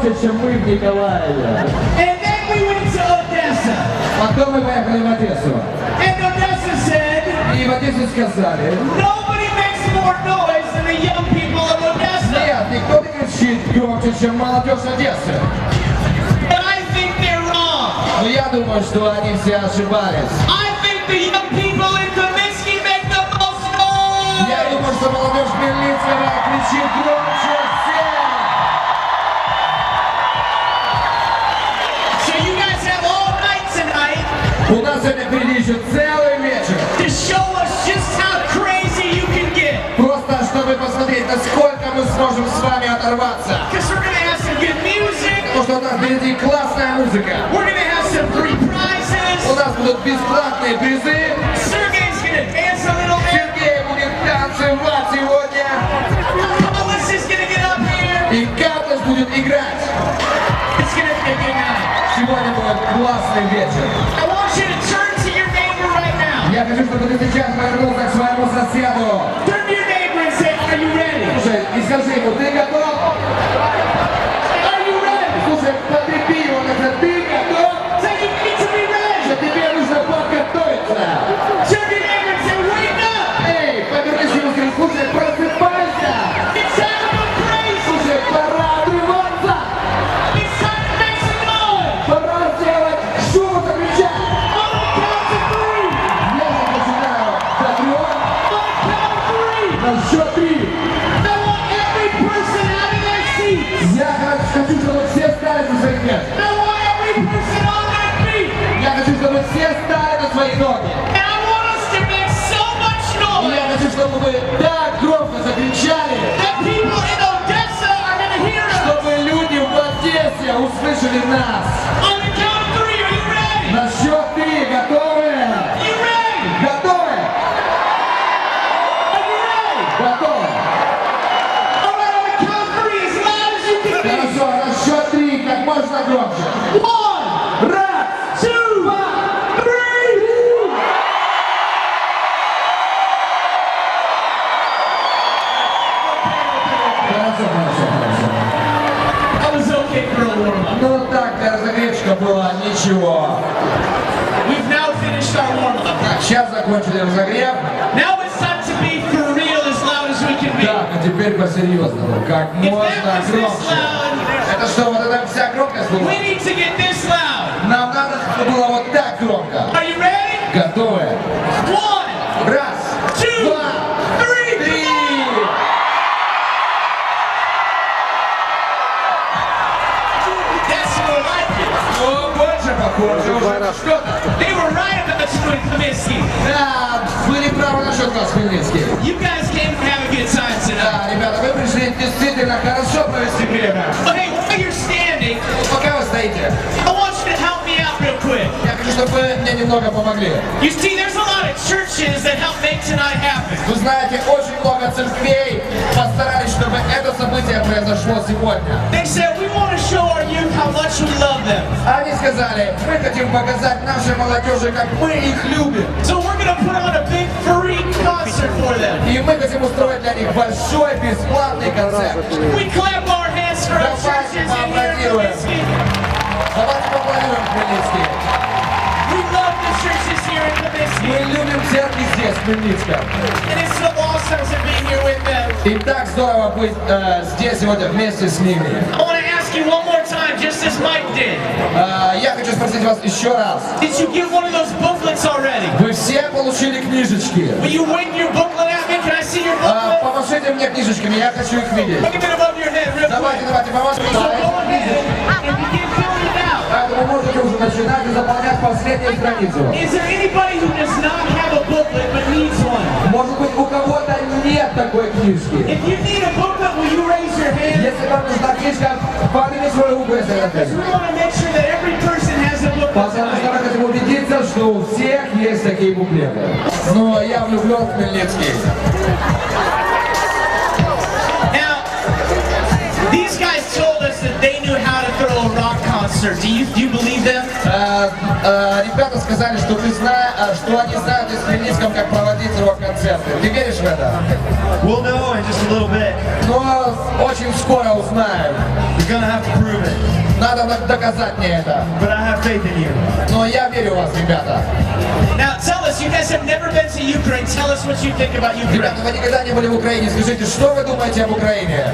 кричать громче, чем мы в Николаеве. And then we went to Odessa, Потом мы поехали в Одессу. and Odessa said, И в Одессе сказали, nobody makes more noise than the young people of Odessa. нет, никто не кричит громче, чем молодежь Одессы. But I think they're wrong. Но я думаю, что они все ошибались. I think the young people in Comiskey make the most noise. Я думаю, что молодежь Хмельницкого кричит громче У нас впереди еще целый вечер. to show us just how crazy you can get. Просто чтобы посмотреть, насколько мы сможем с вами оторваться. Because we're to have some good music. Потому что у нас впереди классная музыка. We're to have some free У prizes. нас будут бесплатные призы. Sergey's to dance a little bit. Сергей будет танцевать сегодня. Alice is to get up here. И Каплес будет играть. It's to be a good night. Сегодня будет классный вечер. I want you to turn to your neighbor right now. Я хочу, чтобы ты сейчас повернулся к своему соседу. Turn to your neighbor and say, are you ready? Слушай, и скажи ему, ты готов? чтобы вы так громко закричали, чтобы люди в Одессе услышали нас. Так, а теперь по-серьезному. Как можно громче. Это что, вот эта вся громкость была? we need to get this loud. Нам надо, чтобы было вот так громко. Are you ready? Готовы? One, Раз, two, два, three. три. That's more like it. О, больше похоже уже что-то. They were right about. Да, были правы насчет вас, Хмельницкий. You guys came to have a good time tonight. Да, ребята, вы пришли действительно хорошо провести время. But hey, while you're standing, Пока вы стоите, I want you to help me out real quick. я хочу, чтобы вы мне немного помогли. You see, there's a lot of churches that help make tonight happen. Вы знаете, очень много церквей постарались, чтобы это событие произошло сегодня. They said, we want to show our youth how much we love them. Они сказали, мы хотим показать нашей молодежи, как мы их любим. So we're put on a big free concert for them. И мы хотим устроить для них большой бесплатный концерт. We clap our hands for our churches in here in Comiskey. Давайте поаплодируем Хмельницкий. We love the churches here in Мы любим церкви здесь, в Хмельницком. And it's so awesome to be here with them. И так здорово быть э, здесь сегодня вместе с ними. I as Mike did. А, Я хочу спросить вас еще раз. Did you get one of those booklets already? Вы все получили книжечки? Will you wave your booklet at me? Can I see your А, booklet? Помашите мне книжечками, я хочу их видеть. Look a bit above your head, real Давайте, quick. давайте, помашите. So go ahead and begin filling it out. Поэтому можете уже начинать и заполнять последнюю страницу. Is there anybody who does not have a booklet but needs one? Может быть, у кого-то нет такой книжки. If you need a booklet, sure that every person has a booklet Потому что tonight. мы хотим убедиться, что у всех есть такие буклеты. Ну, а я влюблен в Хмельницкий. Now, these guys told us that they knew how to throw a rock concert. Do you, do you believe them? Э, э, ребята сказали, что, вы зна- э, что они знают из Хмельницком, как проводить рок-концерты. Ты веришь в это? We'll know in just a little bit. Но очень скоро узнаем. You're gonna have to prove it. Надо док- доказать мне это. But I have faith in you. Но я верю в вас, ребята. Now, tell us, you guys have never been to Ukraine. Tell us what you think about Ukraine. Ребята, вы никогда не были в Украине. Скажите, что вы думаете об Украине?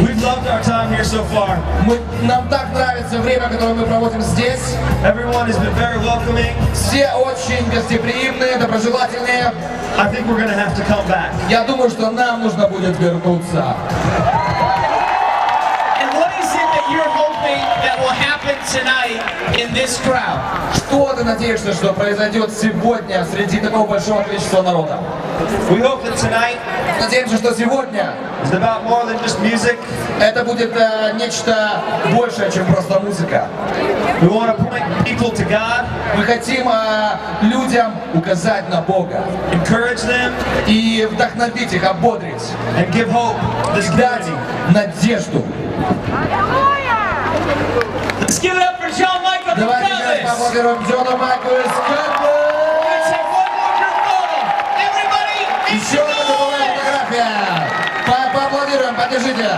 We've loved our time here so far. Мы, нам так нравится время, которое мы проводим здесь. Everyone has been very welcoming. Все очень гостеприимные, доброжелательные. I think we're gonna have to come back. Я думаю, что нам нужно будет вернуться. Что ты надеешься, что произойдет сегодня среди такого большого количества народа. We hope that tonight, Надеемся, что сегодня это будет э, нечто большее, чем просто музыка. We want to point people to God. Мы хотим э, людям указать на Бога. encourage them И вдохновить их, ободрить. and И дать надежду. Give it up for John Michael Давайте Columbus. поаплодируем Джона Майкла из Кэмпа. Let's have one more group photo. Everybody, make Еще одна фотография. По- Поаплодируем, поддержите.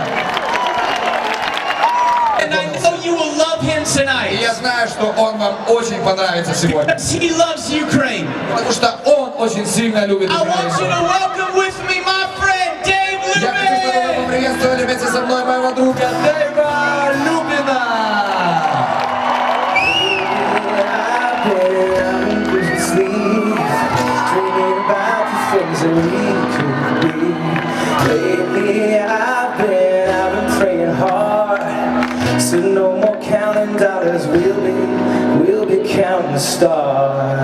And I know you will love him И tonight. я знаю, что он вам очень понравится сегодня. Because he loves Ukraine. Потому что он очень сильно любит I want you Украину. to welcome with me my friend Dave Я хочу, чтобы вы Lubin. поприветствовали вместе со мной моего друга Дэйва Lately I've been, I've been praying hard. So no more counting dollars, we'll be, we'll be counting stars.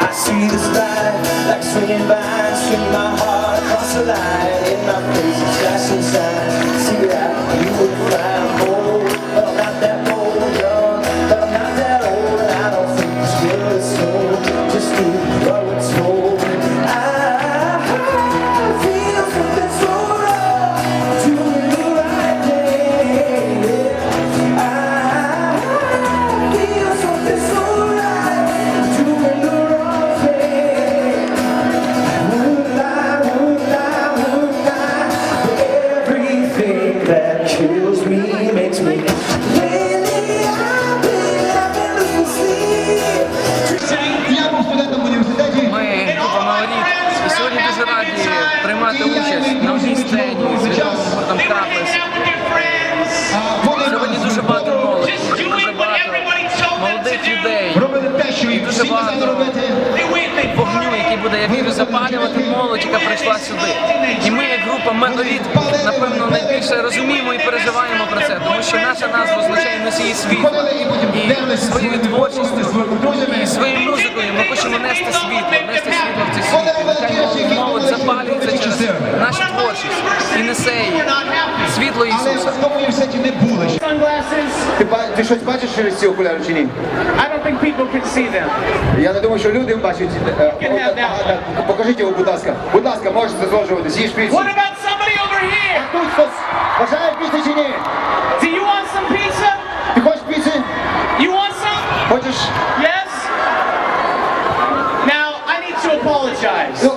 I see the sky like swinging by, swing my heart across the line. In my face, it's flashing signs. Ти, ба- ти щось бачиш через ці окуляри чи ні? I don't think people can see them. Я не думаю, що люди бачать. Е, can have that от- от- от- Покажіть його, будь ласка. Будь ласка, можете зложуватись, їж піцу. What about somebody over here? Тут хтось бажає піци чи ні? Do you want some pizza? Ти хочеш піци? You want some? Хочеш? Yes? Now, I need to apologize. Ну,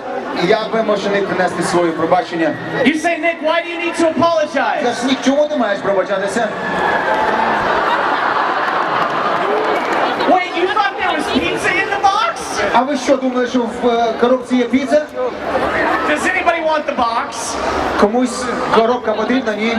я вимушений принести своє пробачення. You say, Nick, why do you need to apologize? Та ж ні, чому ти маєш пробачатися? А ви що, думали, що в е, коробці є піца? Does anybody want the box? Комусь коробка потрібна? Ні.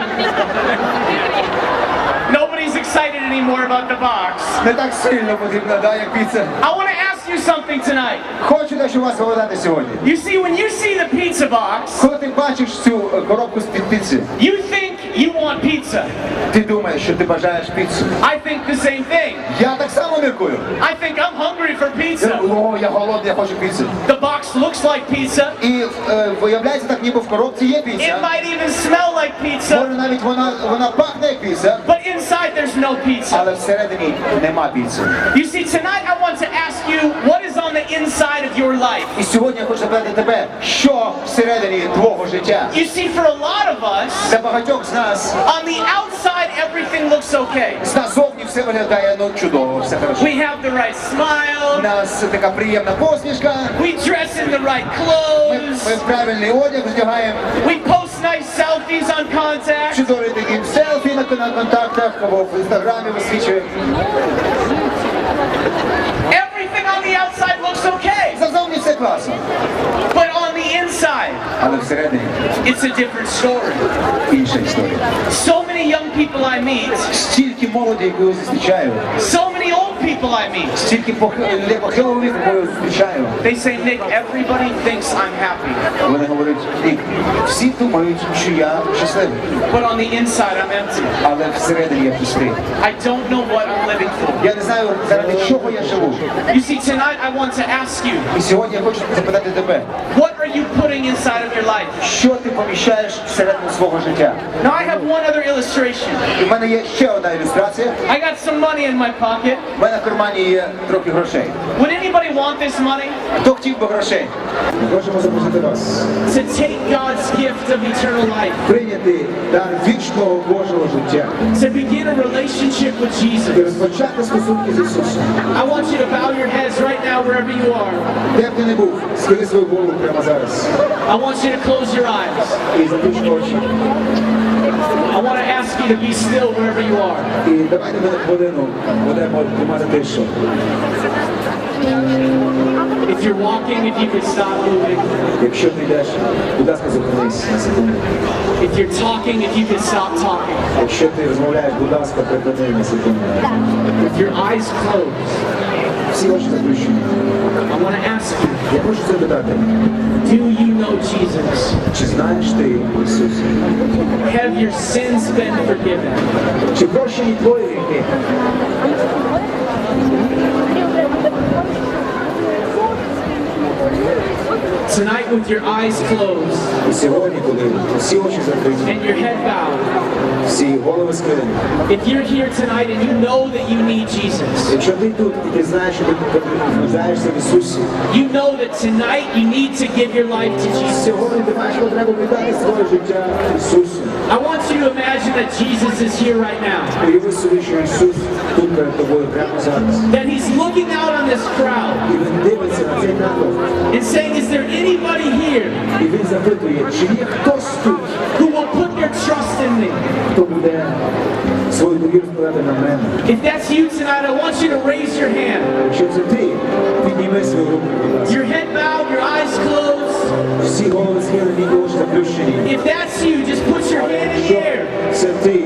about the box. Не так сильно потрібно, да, як піца. I want to ask you something tonight. Хочу дещо вас згадати сьогодні. You see, when you see the pizza box, Коли ти бачиш цю е, коробку з-під піци, you think you want pizza. ти думаєш, що ти бажаєш піцу. I think the same thing. Я так само міркую. I think I'm hungry for Я, pizza. о, я голодний, я хочу піци. The box looks like pizza. І е, виявляється так, ніби в коробці є It піца. might even smell like pizza, Може навіть вона, вона пахне як піца, but inside there's no pizza. але всередині нема піци. You see, tonight I want to ask you what is is on the inside of your life. І сьогодні я хочу запитати тебе, що всередині твого життя? You see, for a lot of us, Для багатьох з нас on the outside everything looks okay. назовні все виглядає ну чудово, все хорошо. We have the right У smile, нас така приємна посмішка. we dress in the right Ми, clothes, ми правильний одяг вдягаємо. we post nice selfies on contact. Чудові такі селфі на, на контактах або в інстаграмі висвічуємо. okay, Назовні все класно. but on the inside, Але всередині it's a different story. інша історія. So many young people I meet, Стільки молоді, яку я зустрічаю, so many old people I meet, стільки пох- ле- похилого віку, яку я зустрічаю. they say, Nick, everybody thinks I'm happy, Вони говорять, «Нік, всі думають, що я щасливий, but on the inside I'm empty. але всередині я пустий. I don't know what I'm living for. Я не знаю, заради чого я живу. You see, tonight I want to ask you, І сьогодні я хочу запитати тебе, what are you putting inside of your life? що ти поміщаєш всередину свого життя? Now I have one other illustration. І в мене є ще одна ілюстрація. I got some money in my pocket. У мене в кармані є трохи грошей. Would anybody want this money? Хто хотів би грошей? Ми хочемо запросити вас To take God's gift of eternal life, прийняти дар вічного Божого життя to begin a relationship with і Jesus. розпочати стосунки з Ісусом. I want you to bow your heads right now wherever you are. Де б ти не був, схили свою голову прямо зараз I want you to close your eyes. I want to ask you to be still wherever you are. If you're walking, if you can stop moving. If you're talking, if you can stop talking. If your eyes closed Всі очі заплющені. I want to ask you, Я хочу запитати, do you know Jesus? чи знаєш ти Ісуса? Have your sins been forgiven? Чи прощені твої гріхи? Tonight, with your eyes closed І сьогодні, коли всі очі закриті, and your head bowed, всі голови схилені, if you're here tonight and you know that you need Jesus, якщо ти тут і ти знаєш, що ти нуждаєшся в Ісусі, you know that tonight you need to give your life to Jesus. сьогодні ти маєш потребу віддати своє життя Ісусу. I want you to imagine that Jesus is here right now, Уяви собі, що Ісус тут перед тобою прямо зараз. that He's looking out on this crowd І Він дивиться на цей натовп, and saying, Is there anybody here і Він запитує, чи є хтось тут, who will put their trust in me? хто буде свою довіру складати на мене. If that's you tonight, I want you to raise your hand. Якщо це ти, підніми свою руку, будь ласка. Your head bowed, your eyes closed. Всі голови схилені, і очі заплющені. If that's you, just put your hand in the Якщо air. це ти,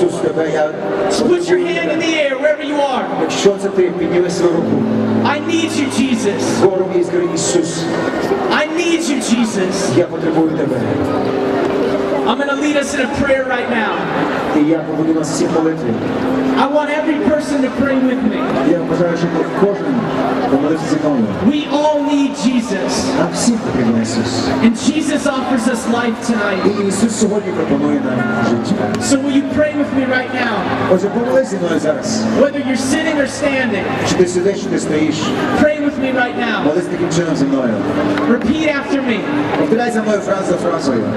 потребую Ісус тебе, я Just put your hand in the air wherever you are. Якщо це ти, підніми свою руку. I need you, Jesus. Згору і скажи Ісус, I need you, Jesus. я потребую тебе. I'm going to lead us in a prayer right now. I want every person to pray with me. We all need Jesus. And Jesus offers us life tonight. So will you pray with me right now? Whether you're sitting or standing. Pray with me right now. Repeat after me.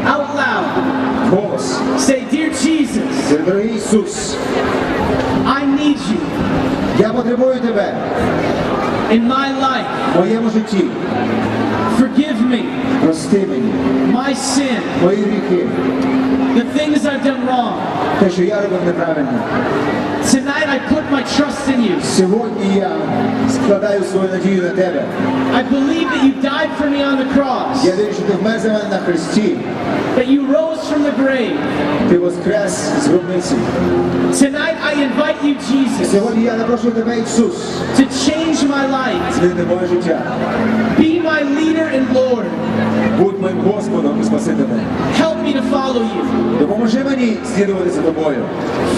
Out loud. Голос. Say, Dear Jesus, Це дорогий Ісус. I need you Я потребую тебе in my life. в моєму житті. Forgive me Прости мені my sin. мої гріхи. the things I've done wrong. те, що я робив неправильно. Tonight I put my trust in you. Сьогодні я складаю свою надію на тебе. I believe that you died for me on the cross, Я вірю, що ти вмер за мене на хресті. that you rose from the grave. Ти воскрес з гробниці. Tonight I invite you, Jesus, Сьогодні я запрошую тебе, Ісус, to change my life. змінити моє життя. Be my leader and Lord. Будь моїм Господом і Спасителем. Help me to follow you. Допоможи мені слідувати за тобою.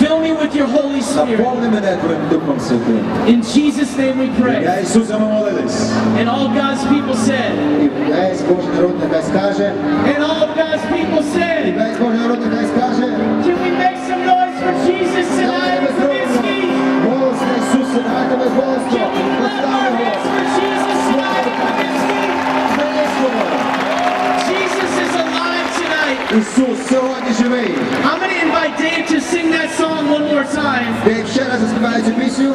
Fill me with your Holy Spirit. Наповни мене Твоїм Духом Святим. In Jesus' name we pray. Я Ісуса ми молились. And all God's people said, І весь Божий народ нехай скаже, and all of God's people і said, весь Божий народ нехай скаже, can we make some noise for Jesus tonight, Ісус сьогодні живий. I'm going to invite Dave to sing that song one more time. Дейв ще раз заспіває цю пісню.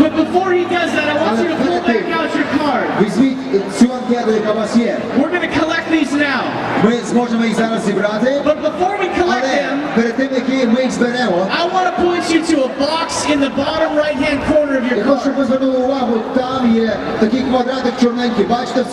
But before he does that, I want you to pull back out your card. Візьміть цю анкету, яка у вас є. We're going to collect these now. Ми зможемо їх зараз зібрати. But before we collect Але them, перед тим, як ми їх зберемо, I want to point you to a box in the bottom right-hand corner of your я хочу, card. щоб ви звернули увагу, там є такий квадратик чорненький, бачите?